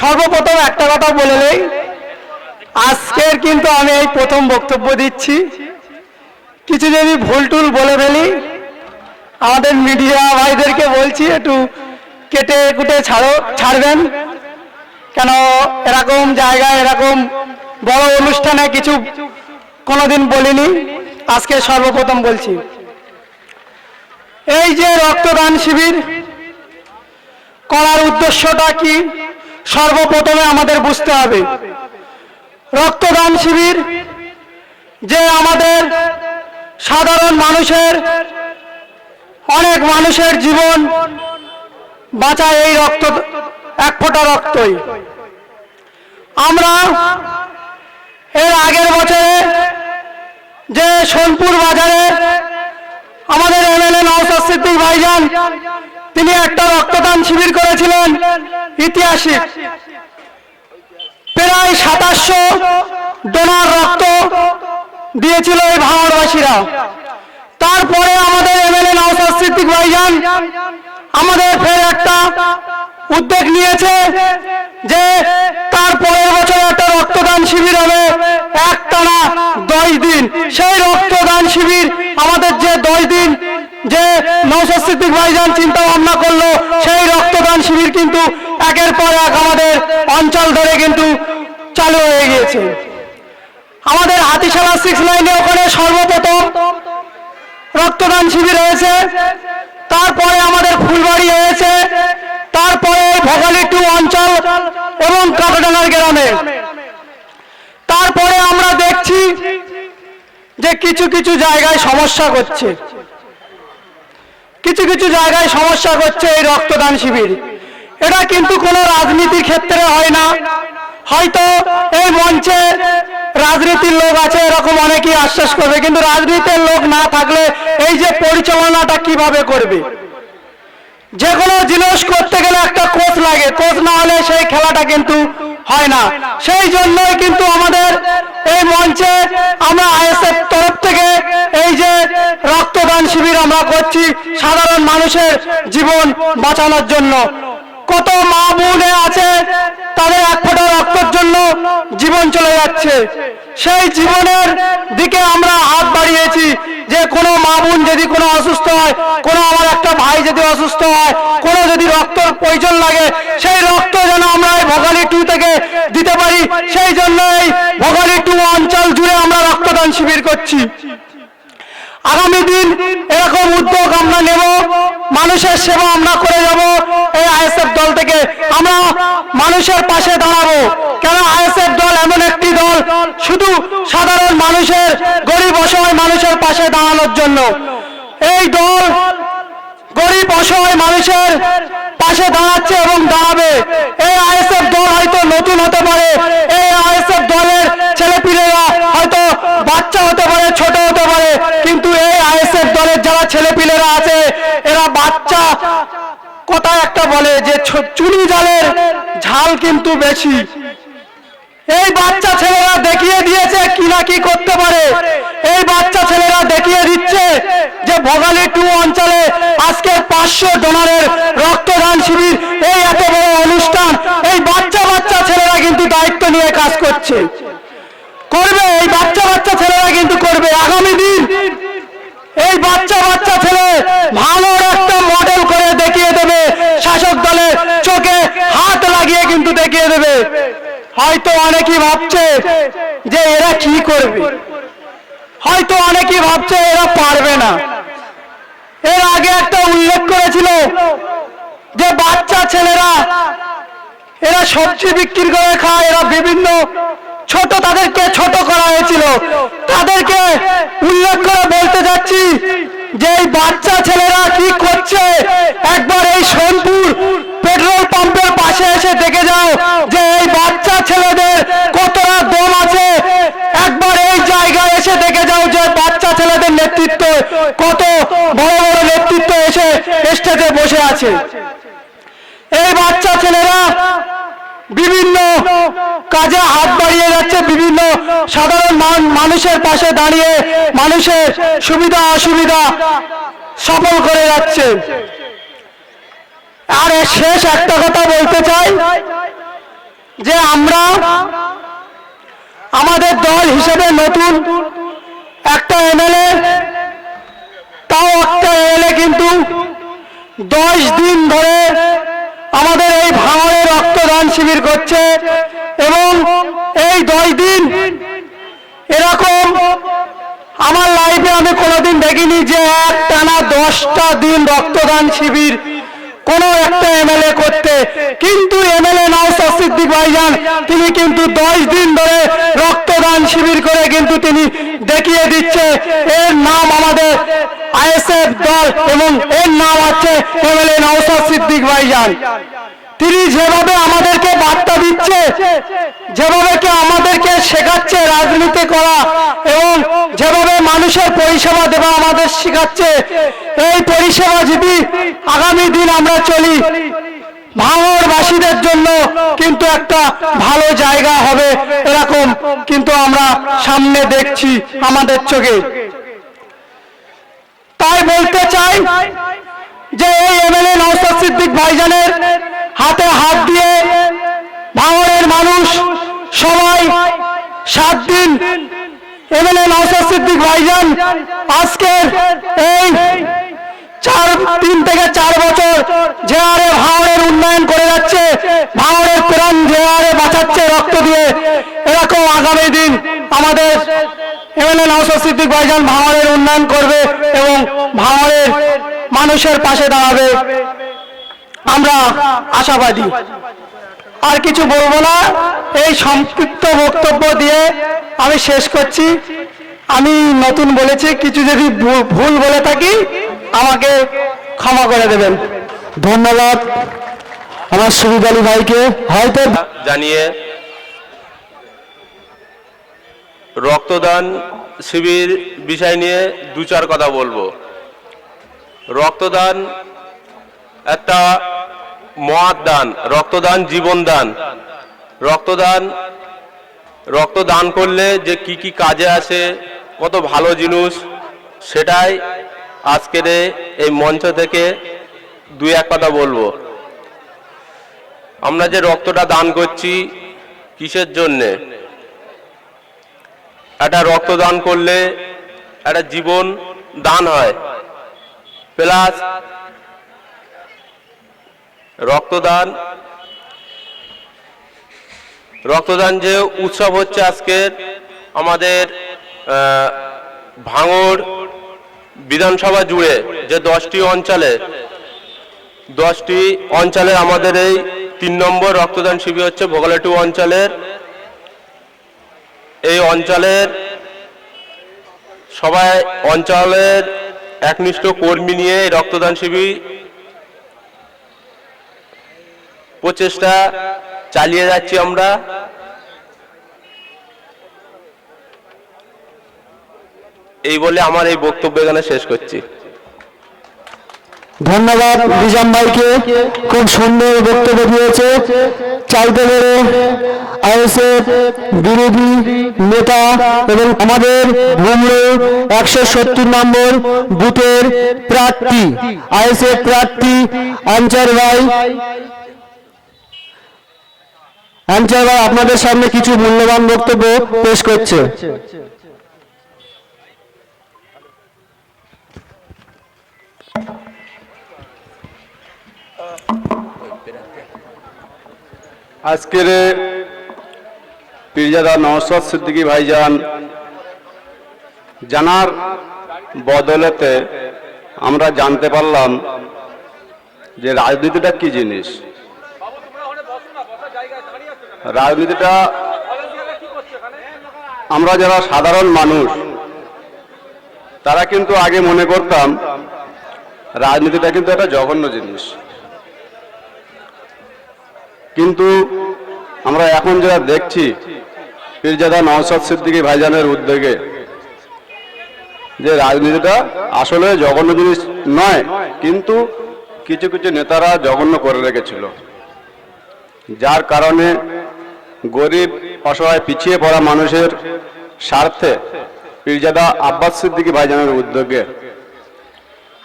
সর্বপ্রথম একটা কথা বলে নেই। আজকের কিন্তু আমি এই প্রথম বক্তব্য দিচ্ছি। কিছু যদি ভুল টুল বলে ফেলি, আমাদের মিডিয়া ভাইদেরকে বলছি, একটু কেটে কুটে ছাড়ো, ছাড়বেন। কেন এরকম জায়গায়, এরকম বড় অনুষ্ঠানে কিছু কোনোদিন বলিনি, আজকে সর্বপ্রথম বলছি। এই যে রক্তদান শিবির, করার উদ্দেশ্যটা কি? সর্বপ্রথমে আমাদের বুঝতে হবে। রক্তদান শিবির, যে আমাদের সাধারণ মানুষের, অনেক মানুষের জীবন বাঁচায় এই রক্ত, এক ফোঁটা রক্তই। আমরা এর আগের বছরে যে সোনপুর বাজারে আমাদের এমএলএ নওসাদ সিদ্দিক ভাইজান তিনি একটা রক্তদান শিবির করেছিলেন ইতিহাসিক প্রায় সাতাশশো ডোনার রক্ত দিয়েছিল এই ভাঙড়বাসীরা তারপরে আমাদের এমএলএ নওসাদ সিদ্দিক ভাইজান আমাদের ফের একটা উদ্যোগ নিয়েছে যে তার পরের বছর একটা রক্তদান শিবির হবে একটানা দশ দিন। সেই রক্তদান শিবির আমাদের যে দশ দিন যে সিদ্দিক ভাইজান চিন্তা ভাবনা করল, সেই রক্তদান শিবির কিন্তু একের পর এক আমাদের অঞ্চল ধরে কিন্তু চালু হয়ে গিয়েছে। আমাদের হাতিশালা সিক্স লাইনে ওখানে সর্বপ্রথম রক্তদান শিবির হয়েছে। তারপরে আমাদের ফুলবাড়ি হয়েছে। তারপরে ভোগালী টু অঞ্চল এবং কাটাডাঙ্গার গ্রামে। তারপরে আমরা দেখছি যে কিছু কিছু জায়গায় সমস্যা করছে কিছু কিছু জায়গায় সমস্যা করছে এই রক্তদান শিবির। এটা কিন্তু কোনো রাজনীতির ক্ষেত্রে হয় না। হয়তো এই মঞ্চে রাজনীতির লোক আছে, এরকম অনেকেই আশ্বাস করবে, কিন্তু রাজনীতির লোক না থাকলে এই যে পরিচালনাটা কীভাবে করবে? যে কোনো জিনিস করতে গেলে একটা কোচ লাগে। কোচ না হলে সেই খেলাটা কিন্তু হয় না। সেই জন্যই কিন্তু আমাদের এই মঞ্চে আমরা আইএসএফ তরফ থেকে এই যে রক্তদান শিবির আমরা করছি সাধারণ মানুষের জীবন বাঁচানোর জন্য। কত মা বোনে আছে তাদের এক ফোঁটা রক্তের জন্য জীবন চলে যাচ্ছে। সেই জীবনের দিকে আমরা হাত বাড়িয়েছি। যে কোনো মা বোন যদি কোনো অসুস্থ হয়, কোনো আমার একটা ভাই যদি অসুস্থ হয়, কোনো যদি রক্তর প্রয়োজন লাগে, সেই রক্ত যেন আমরা এই ভোগালী টু থেকে দিতে পারি। সেই জন্য এই ভোগালী টু অঞ্চল জুড়ে আমরা রক্তদান শিবির করছি। আগামী দিন এরকম উদ্যোগ আমরা নেব, মানুষের সেবা আমরা করে যাব, এই আইএসএফ দল থেকে আমরা মানুষের পাশে দাঁড়াবো। কেন আইএসএফ দল এমন একটি দল? শুধু সাধারণ মানুষের, গরিব অসহায় মানুষের পাশে দাঁড়ানোর জন্য। এই দল গরিব অসহায় মানুষের পাশে দাঁড়াচ্ছে এবং দাঁড়াবে। এই আইএসএফ দল হয়তো নতুন হতে পারে। এই আইএসএফ দলের ছেলেপিলেরা হয়তো বাচ্চা হতে পারে ছোট হতে পারে কিন্তু এই আইএসএফ দলের যারা ছেলেপিলেরা আছে এরা বাচ্চা কথা একটা বলে যে চুনি জালের ঝাল কিন্তু বেশি। এই বাচ্চা ছেলেরা দেখিয়ে দিয়েছে কি না কি করতে পারে। এই বাচ্চা ছেলেরা দেখিয়ে দিচ্ছে যে ভোগালী টু অঞ্চলে আজকে পাঁচশো ডোনারের রক্তদান শিবির, এই এত বড় অনুষ্ঠান, এই বাচ্চা বাচ্চা ছেলেরা কিন্তু দায়িত্ব নিয়ে কাজ করছে। করবে, এই বাচ্চা বাচ্চা ছেলেরা কিন্তু করবে আগামী দিন এই বাচ্চা বাচ্চা ছেলে ভালো একটা মডেল করে দেখিয়ে দেবে শাসক দলের চোখে হাত লাগিয়ে কিন্তু দেখিয়ে দেবে হয়তো অনেকেই ভাবছে যে এরা কি করবে। হয়তো অনেকেই ভাবছে এরা পারবে না। এর আগে একটা উল্লেখ করেছিল যে বাচ্চা ছেলেরা, এরা সবজি বিক্রি করে খায়, এরা বিভিন্ন ছোট, তাদেরকে ছোট করা হয়েছিল। তাদেরকে উল্লেখ করে বলতে যাচ্ছি যে এই বাচ্চা ছেলেরা কি করছে? একবার এই সোনপুর পেট্রোল পাম্পের পাশে এসে দেখে যাও যে এই বাচ্চা ছেলেদের কতটা দম আছে। একবার এই জায়গায় এসে দেখে যাও যে বাচ্চা ছেলেদের নেতৃত্ব কত বড় বড় নেতৃত্ব এসে স্টেজে বসে আছে। এই বাচ্চা ছেলেরা বিভিন্ন কাজে হাত বাড়িয়ে যাচ্ছে, বিভিন্ন সাধারণ মানুষের পাশে দাঁড়িয়ে মানুষের সুবিধা অসুবিধা সফল করে যাচ্ছে। আর শেষ একটা কথা বলতে চাই, যে আমরা আমাদের দল হিসেবে নতুন একটা এমএলএ তাও একটা এমএলএ কিন্তু দশ দিন ধরে আমাদের এই ভাঙড়ে রক্তদান শিবির করছে এবং এই দশ দিন এরকম আমার লাইফে আমি কোনোদিন দেখিনি যে এক টানা দশটা দিন রক্তদান শিবির কোন একটা এমএলএ করতে। কিন্তু এমএলএ নওসা সিদ্দিক ভাইজান, তিনি কিন্তু দশ দিন ধরে রক্তদান শিবির করে কিন্তু তিনি দেখিয়ে দিচ্ছে। এর নাম আমাদের আইএসএফ দল এবং এর নাম আছে এমএলএ নওসা সিদ্দিক ভাইজান। তিনি যেভাবে আমাদেরকে বার্তা দিচ্ছে, যেভাবে কি আমাদেরকে শেখাচ্ছে রাজনীতি করা এবং যেভাবে মানুষের পরিষেবা দেওয়া আমাদের শেখাচ্ছে, এই পরিষেবা যদি আগামী দিন আমরা চলি। ভাঙড়বাসীদের জন্য কিন্তু একটা ভালো জায়গা হবে এরকম কিন্তু আমরা সামনে দেখছি আমাদের চোখে। তাই বলতে চাই যে এই এমএলএ নওসাদ সিদ্দিক ভাইজানের হাতে হাত দিয়ে ভাঙড়ের মানুষ সবাই সাত দিন এমএলএ নওসাদ সিদ্দিক ভাইজান আজকের এই চার, তিন থেকে চার বছর যে হারে ভাঙড়ের উন্নয়ন করে যাচ্ছে ভাঙড়ের প্রাণ যে হারে বাঁচাচ্ছে রক্ত দিয়ে, এরকম আগামী দিন আমাদের এমএলএ নওসাদ সিদ্দিক ভাইজান ভাঙড়ের উন্নয়ন করবে এবং ভাঙড়ের মানুষের পাশে দাঁড়াবে। আমরা আশাবাদী। আর কিছু বলব না, এই সংক্ষিপ্ত বক্তব্য দিয়ে আমি শেষ করছি। আমি নতুন বলেছি, কিছু যদি ভুল বলে থাকি, আমাকে ক্ষমা করে দেবেন। ধন্যবাদ আমার সুবিদ আলী ভাইকে। হয়তো জানিয়ে রক্তদান শিবির বিষয় নিয়ে দু চার কথা বলব। রক্তদান একটা মহাত দান রক্তদান জীবন দান রক্তদান রক্তদান করলে যে কি কি কাজে আসে, কত ভালো জিনিস, সেটাই আজকের এই মঞ্চ থেকে দুই এক কথা বলব। আমরা যে রক্তটা দান করছি, কিসের জন্যে? একটা রক্তদান করলে একটা জীবন দান হয়। প্লাস রক্তদান। রক্তদান যে উৎসব হচ্ছে আজকের আমাদের ভাঙড় বিধানসভা জুড়ে যে দশটি অঞ্চলে, দশটি অঞ্চলের আমাদের এই তিন নম্বর রক্তদান শিবির হচ্ছে ভোগালাটু অঞ্চলের। এই অঞ্চলের সবাই অঞ্চলের একনিষ্ঠ কর্মী নিয়ে এই রক্তদান শিবির প্রচেষ্টা চালিয়ে যাচ্ছি আমরা। এই বলে আমার এই বক্তব্য এখানে শেষ করছি। ধন্যবাদ নিজাম ভাইকে। খুব সুন্দর বক্তব্য দিয়েছে। চাইতে পেরে আইএসএফ বিরোধী নেতা এবং আমাদের ভুমড়ো একশো সত্তর নম্বর বুথের প্রার্থী, আইএসএফ প্রার্থী আনচার ভাই আনচার ভাই আপনাদের সামনে কিছু মূল্যবান বক্তব্য পেশ করছে। আজকের পীরজাদা নওশাদ সিদ্দিকী ভাইজান জানার বদলেতে আমরা জানতে পারলাম যে রাজনীতিটা কি জিনিস। রাজনীতিটা আমরা যারা সাধারণ মানুষ, তারা কিন্তু আগে মনে করতাম রাজনীতিটা কিন্তু একটা জঘন্য জিনিস। কিন্তু আমরা এখন যারা দেখছি, পীরজাদা নওশাদ সিদ্দিকী ভাইজানের উদ্যোগে, যে রাজনীতিটা আসলে জঘন্য জিনিস নয়, কিন্তু কিছু কিছু নেতারা জঘন্য করে রেখেছিল। যার কারণে গরিব, অসহায়, পিছিয়ে পড়া মানুষের স্বার্থে পীরজাদা আব্বাস সিদ্দিকী ভাইজানের উদ্যোগে।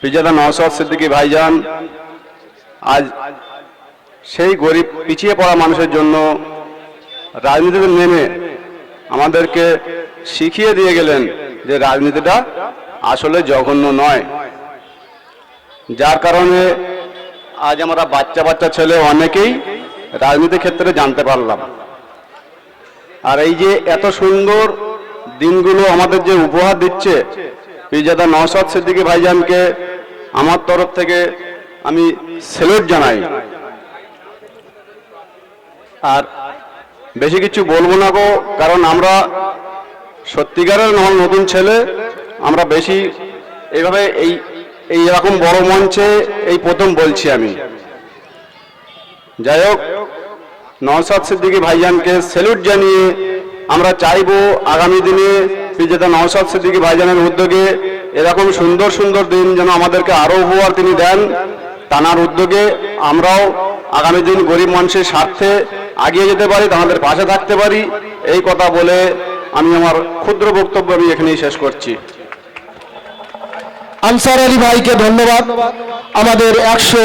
পীরজাদা নওশাদ সিদ্দিকী ভাইজান আজ সেই গরিব, পিছিয়ে পড়া মানুষের জন্য রাজনীতিতে নেমে আমাদেরকে শিখিয়ে দিয়ে গেলেন যে রাজনীতিটা আসলে জঘন্য নয়। যার কারণে আজ আমরা বাচ্চা বাচ্চা ছেলে অনেকেই রাজনীতি ক্ষেত্রে জানতে পারলাম। আর এই যে এত সুন্দর দিনগুলো আমাদের যে উপহার দিচ্ছে পিজাদা নওশাদ সিদ্দিকী ভাইজানকে আমার তরফ থেকে আমি সেলুট জানাই। আর বেশি কিছু বলব না গো, কারণ আমরা সত্যিকারের নয় নতুন ছেলে, আমরা বেশি এইভাবে এই এই রকম বড় মঞ্চে এই প্রথম বলছি আমি। যাই হোক নওশাদ সিদ্দিকী ভাইজানকে স্যালুট জানিয়ে আমরা চাইব আগামী দিনে বিজেতা নওশাদ সিদ্দিকী ভাইজানের উদ্যোগে এরকম সুন্দর সুন্দর দিন যেন আমাদেরকে আরও উপহার তিনি দেন। তানার উদ্যোগে আমরাও আগামী দিন গরিব মানুষের স্বার্থে আগিয়ে যেতে পারি, তাদের পাশে থাকতে পারি। এই কথা বলে আমি আমার ক্ষুদ্র বক্তব্য আমি এখানেই শেষ করছি। আনসার আলী ভাইকে ধন্যবাদ। আমাদের একশো